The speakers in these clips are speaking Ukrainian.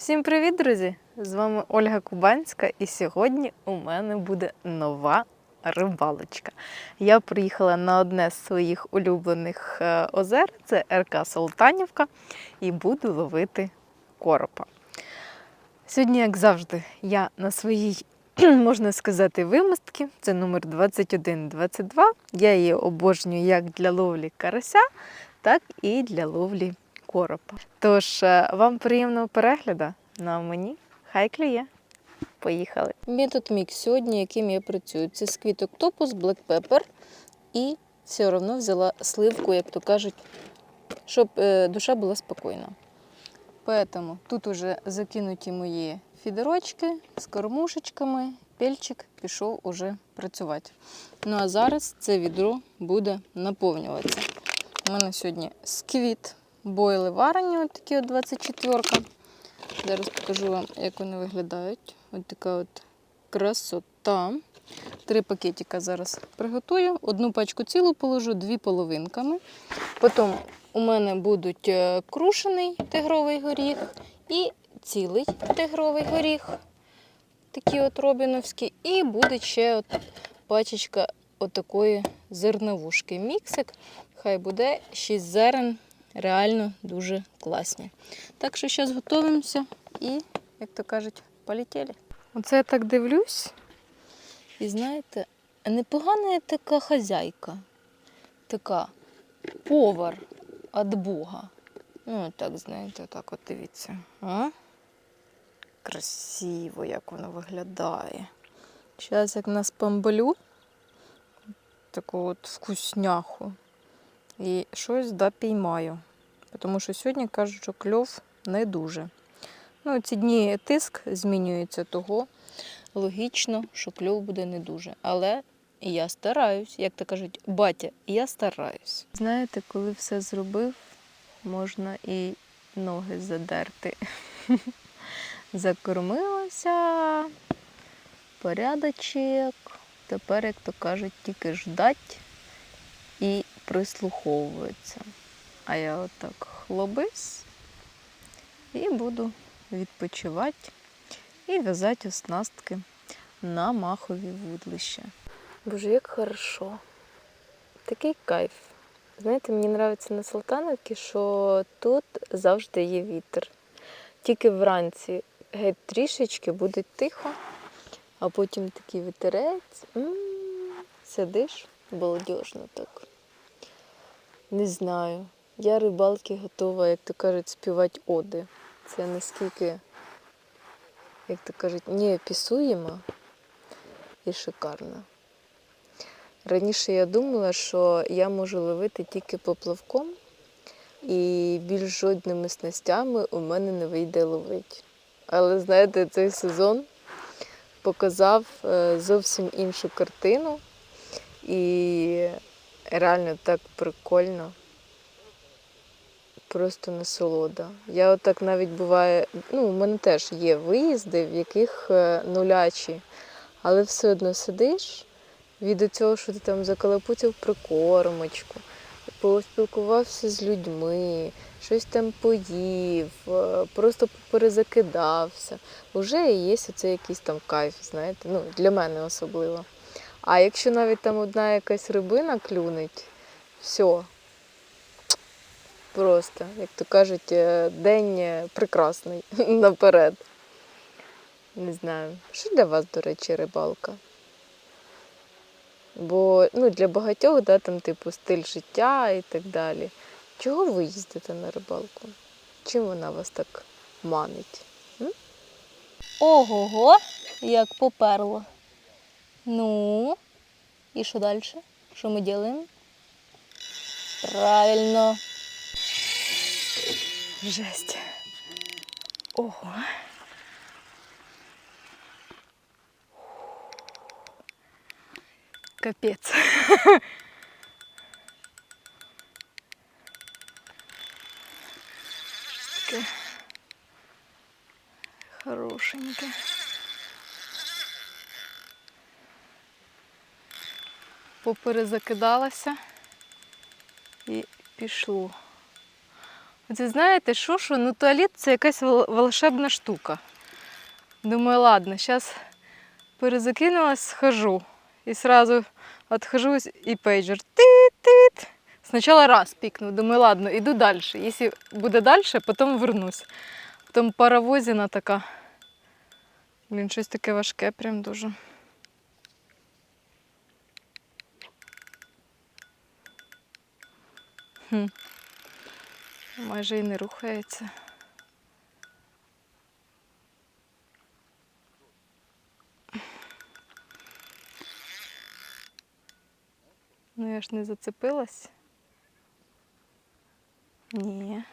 Всім привіт, друзі! З вами Ольга Кубанська, і сьогодні у мене буде нова рибалочка. Я приїхала на одне з своїх улюблених е, озер, це РК Солтанівка, і буду ловити коропа. Сьогодні, як завжди, я на своїй, можна сказати, вимостці, це номер 2122. Я її обожнюю як для ловлі карася, так і для ловлі коропа. Тож, е, вам приємного перегляду на мені. Хай клює. Поїхали. Метод мікс сьогодні, яким я працюю, це сквіт октопус, Black Pepper і все одно взяла сливку, як то кажуть, щоб е, душа була спокійна. Поэтому тут уже закинуті мої фідерочки з кормушечками. Пельчик пішов уже працювати. Ну а зараз це відро буде наповнюватися. У мене сьогодні сквіт, бойли варені, от такі от 24 Зараз покажу вам, як вони виглядають. Ось така от красота. Три пакетика зараз приготую. Одну пачку цілу положу, дві половинками. Потім у мене будуть е, крушений тигровий горіх і цілий тигровий горіх. Такі от робіновські. І буде ще от пачечка отакої зерновушки. Міксик. Хай буде 6 зерен. Реально дуже класні. Так що зараз готуємося і, як то кажуть, полетіли. Оце я так дивлюсь. І знаєте, непогана я така хазяйка, така повар від Бога. Ну, так, знаєте, так от дивіться. А? Красиво, як воно виглядає. Зараз як нас помбалю, таку от вкусняху. І щось да піймаю. Тому що сьогодні кажуть, що кльов не дуже. Ну, ці дні тиск змінюється, того логічно, що кльов буде не дуже. Але я стараюсь, як то кажуть, батя, я стараюсь. Знаєте, коли все зробив, можна і ноги задерти. Закормилася, порядочок. Тепер, як то кажуть, тільки ждать і прислуховуються. А я отак хлобис і буду відпочивати і в'язати оснастки на махові вудлища. Боже, як хорошо. Такий кайф. Знаєте, мені подобається на Салтановці, що тут завжди є вітер. Тільки вранці геть трішечки буде тихо, а потім такий вітерець. М, Сидиш балдежно так. Не знаю. Я рибалки готова, як то кажуть, співати оди. Це наскільки, як то кажуть, неописуємо і шикарно. Раніше я думала, що я можу ловити тільки поплавком, і більш жодними снастями у мене не вийде ловити. Але знаєте, цей сезон показав е, зовсім іншу картину. І реально так прикольно. Просто насолода. Я отак навіть буває, ну, у мене теж є виїзди, в яких е, нулячі, але все одно сидиш від цього, що ти там закалапутив прикормочку, поспілкувався з людьми, щось там поїв, е, просто перезакидався. Уже є оце якийсь там кайф, знаєте, ну, для мене особливо. А якщо навіть там одна якась рибина клюнить, все. Просто, як то кажуть, е, день е, прекрасний наперед. Не знаю. Що для вас, до речі, рибалка? Бо ну, для багатьох, да, там, типу, стиль життя і так далі. Чого ви їздите на рибалку? Чим вона вас так манить? Ого-го, як поперло. Ну, і що далі? Що ми робимо? Правильно. Жесть. Ого. Капець. Таке хорошеньке. Поперезакидалася і пішло. Це знаєте, що, що? Ну, туалет це якась вол- волшебна штука. Думаю, ладно, зараз перезакинулась, схожу. І сразу отхожусь і пейджер. Тит-тит. Спочатку раз пікнув. Думаю, ладно, іду далі. Якщо буде далі, потім вернусь. Потім паровозіна така. Блін, щось таке важке, прям дуже. Хм. Майже і не рухається. Ну я ж не зацепилась. Ні.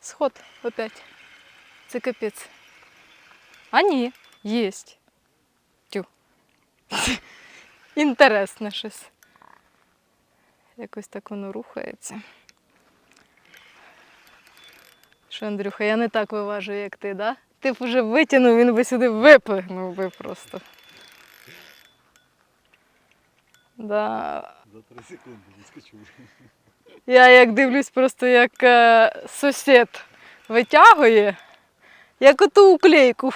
Сход опять. Це капець. А ні, єсть. Тю. Інтересне щось. Якось так воно рухається. Що, Андрюха, я не так виважу, як ти, да? Ти б вже витягнув, він би сюди виплигнув би просто. Да. За три секунди відскочив. Я як дивлюсь, просто як е, сусід витягує, як оту уклейку.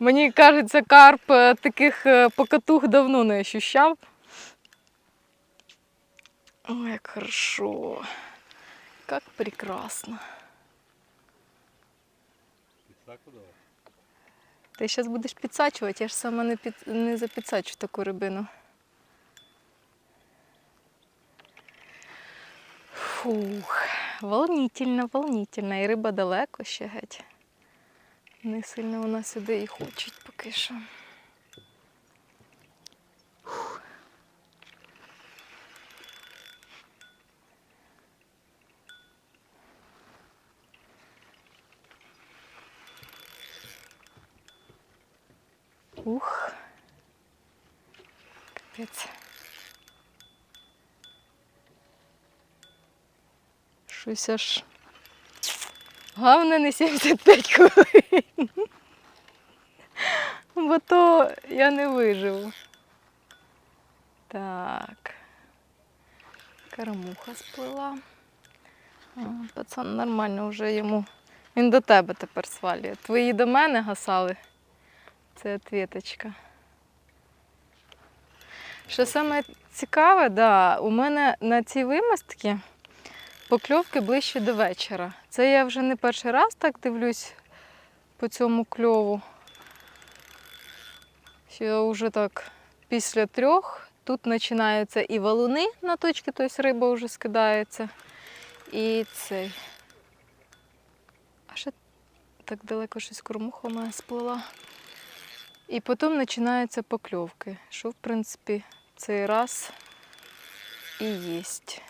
Мені кажеться, карп е, таких е, покатух давно не ощущав. Ой, як хорошо. Как прекрасно. Ти зараз будеш підсачувати, я ж сама не, під... не запідсачу таку рибину. Фух, волнительно, волнительно. І риба далеко ще геть. Не сильно вона сюди і хочуть поки що. Ух. Капець. Щось аж. Головне не 75 хвилин. Бо то я не виживу. Так. Карамуха сплила. Пацан нормально вже йому. Він до тебе тепер свалює. Твої до мене гасали. Це ответочка. Що саме цікаве, да, у мене на цій вимостці покльовки ближче до вечора. Це я вже не перший раз так дивлюсь по цьому кльову. Що вже так після трьох тут починаються і валуни на точки, тобто риба вже скидається. І цей. А ще так далеко щось кормуха у мене сплила. І потім починаються покльовки, що, в принципі, цей раз і єсть.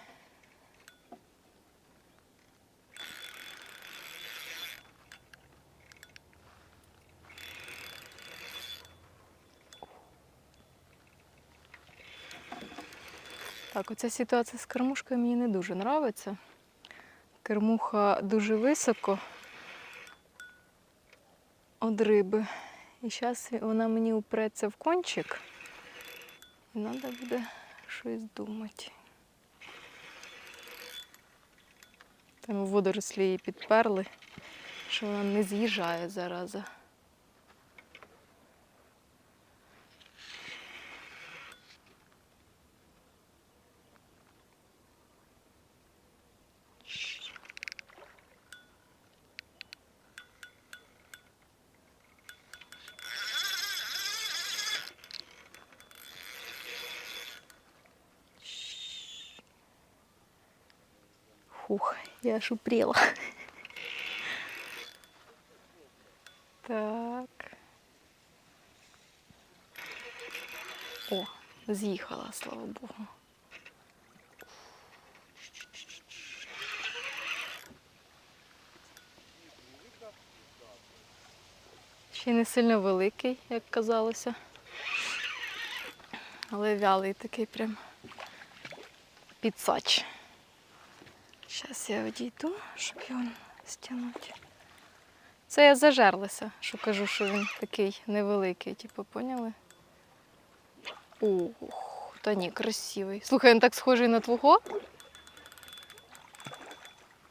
Так, оця ситуація з кормушкою мені не дуже подобається. Кермуха дуже високо від риби. І зараз вона мені упреться в кончик. І треба буде щось думати. Там водорослі її підперли, що вона не з'їжджає зараза. Фух, я аж упрела. Так. О, з'їхала, слава Богу. Ще не сильно великий, як казалося. Але вялий такий прям підсач. Зараз я одійду, щоб його стягнути. Це я зажерлася, що кажу, що він такий невеликий, типу, поняли? Ух, та ні, красивий. Слухай, він так схожий на твого.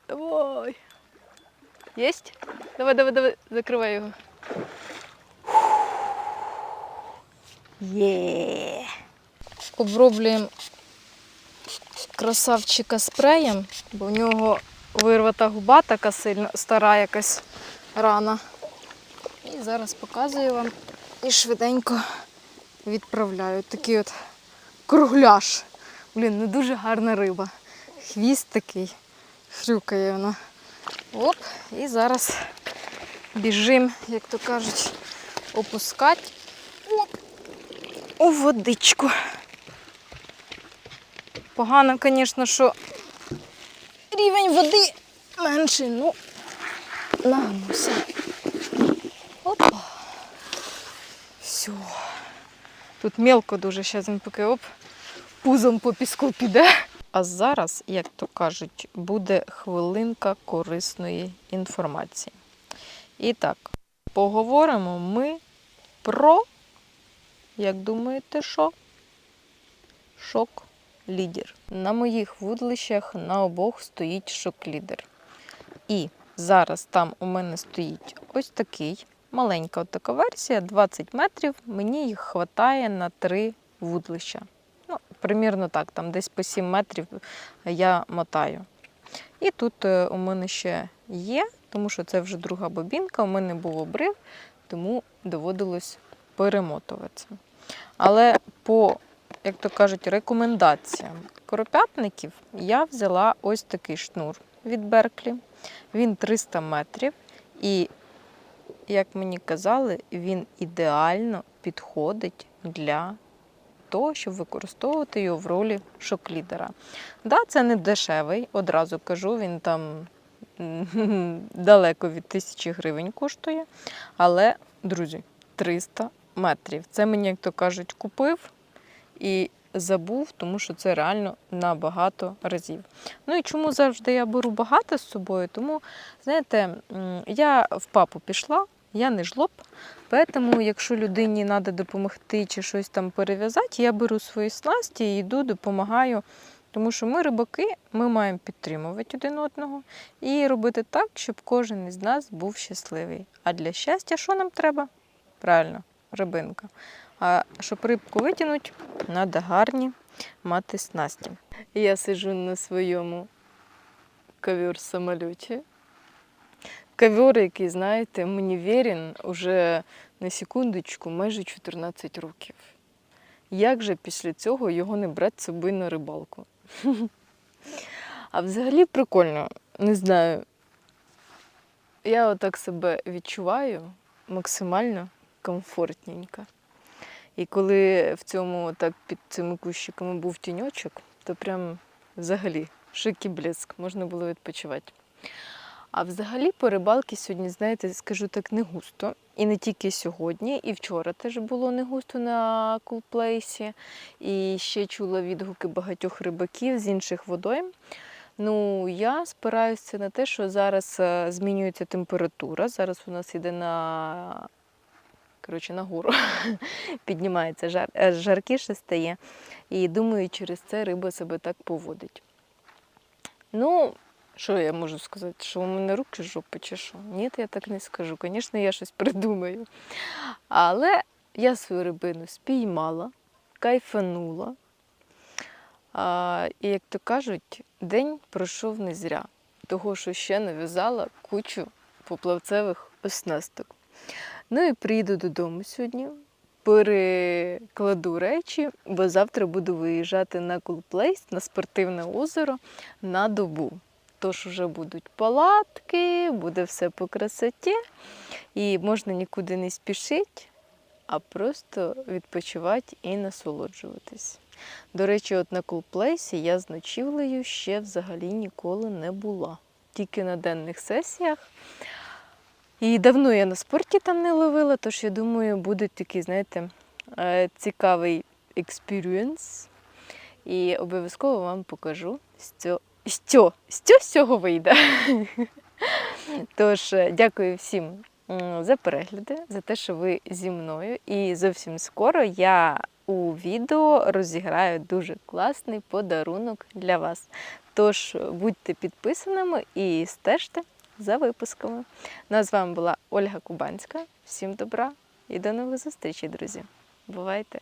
Давай. Єсть? Давай, давай, давай, закривай його. Є. Оброблюємо красавчика спреєм, Бо в нього вирвата губа така сильно стара якась рана. і зараз показую вам і швиденько Відправляю. Такий от кругляш. Блін, ну дуже гарна риба. Хвіст такий. Хрюкає вона. Оп, і зараз біжим, як то кажуть, опускати Оп, у водичку. Погано, звісно, що рівень води менший, ну нагнуся. Опа. Все. Тут мелко дуже, зараз він поки оп, пузом по піску піде. А зараз, як то кажуть, буде хвилинка корисної інформації. І так, поговоримо ми про, як думаєте, що? Шок-лідер. На моїх вудлищах на обох стоїть шок-лідер. І зараз там у мене стоїть ось такий маленька така версія, 20 метрів. Мені їх вистачає на три вудлища. Ну, примірно так, там десь по 7 метрів я мотаю. І тут е, у мене ще є, тому що це вже друга бобінка, у мене був обрив, тому доводилось перемотуватися. Але по, як то кажуть, рекомендаціям коропятників я взяла ось такий шнур від Берклі. Він 300 метрів. І, як мені казали, він ідеально підходить для того, щоб використовувати його в ролі шок-лідера. Да, це не дешевий, одразу кажу, він там далеко від тисячі гривень коштує. Але, друзі, 300 метрів. Це мені, як то кажуть, купив і забув, тому що це реально на багато разів. Ну і чому завжди я беру багато з собою? Тому, знаєте, я в папу пішла, я не жлоб. Тому, якщо людині треба допомогти чи щось там перев'язати, я беру свої снасті і йду, допомагаю. Тому що ми, рибаки, ми маємо підтримувати один одного і робити так, щоб кожен із нас був щасливий. А для щастя, що нам треба? Правильно, рибинка. А щоб рибку витягнути, треба гарні мати снасті. Я сиджу на своєму ковер самоліті. Ковер, який, знаєте, мені вірен уже на секундочку майже 14 років. Як же після цього його не брати з собою на рибалку? А взагалі прикольно, не знаю. Я отак себе відчуваю максимально комфортненько. І коли в цьому так під цими кущиками був тіньочок, то прям взагалі шик і блиск, можна було відпочивати. А взагалі по рибалки сьогодні, знаєте, скажу так, не густо. І не тільки сьогодні, і вчора теж було не густо на кулплейсі. І ще чула відгуки багатьох рибаків з інших водойм. Ну, я спираюся на те, що зараз е, змінюється температура. Зараз у нас йде на коротше, на гору. Піднімається жар, е, жаркіше стає. І думаю, через це риба себе так поводить. Ну, що я можу сказати? Що у мене руки жопи чи що? Ні, я так не скажу. Звісно, я щось придумаю. Але я свою рибину спіймала, кайфанула. А, і, як то кажуть, день пройшов не зря, того, що ще нав'язала кучу поплавцевих оснасток. Ну і приїду додому сьогодні, перекладу речі, бо завтра буду виїжджати на Кулплейс, на спортивне озеро на добу. Тож вже будуть палатки, буде все по красоті, і можна нікуди не спішити, а просто відпочивати і насолоджуватись. До речі, от на Кулплейсі я з ночівлею ще взагалі ніколи не була. Тільки на денних сесіях. І давно я на спорті там не ловила, тож я думаю, буде такий, знаєте, е, цікавий експірієнс. І обов'язково вам покажу, що, що, що з цього вийде. Тож, е, дякую всім за перегляди, за те, що ви зі мною. І зовсім скоро я у відео розіграю дуже класний подарунок для вас. Тож будьте підписаними і стежте за випусками. Ну, а з вами була Ольга Кубанська. Всім добра і до нових зустрічей, друзі. Бувайте!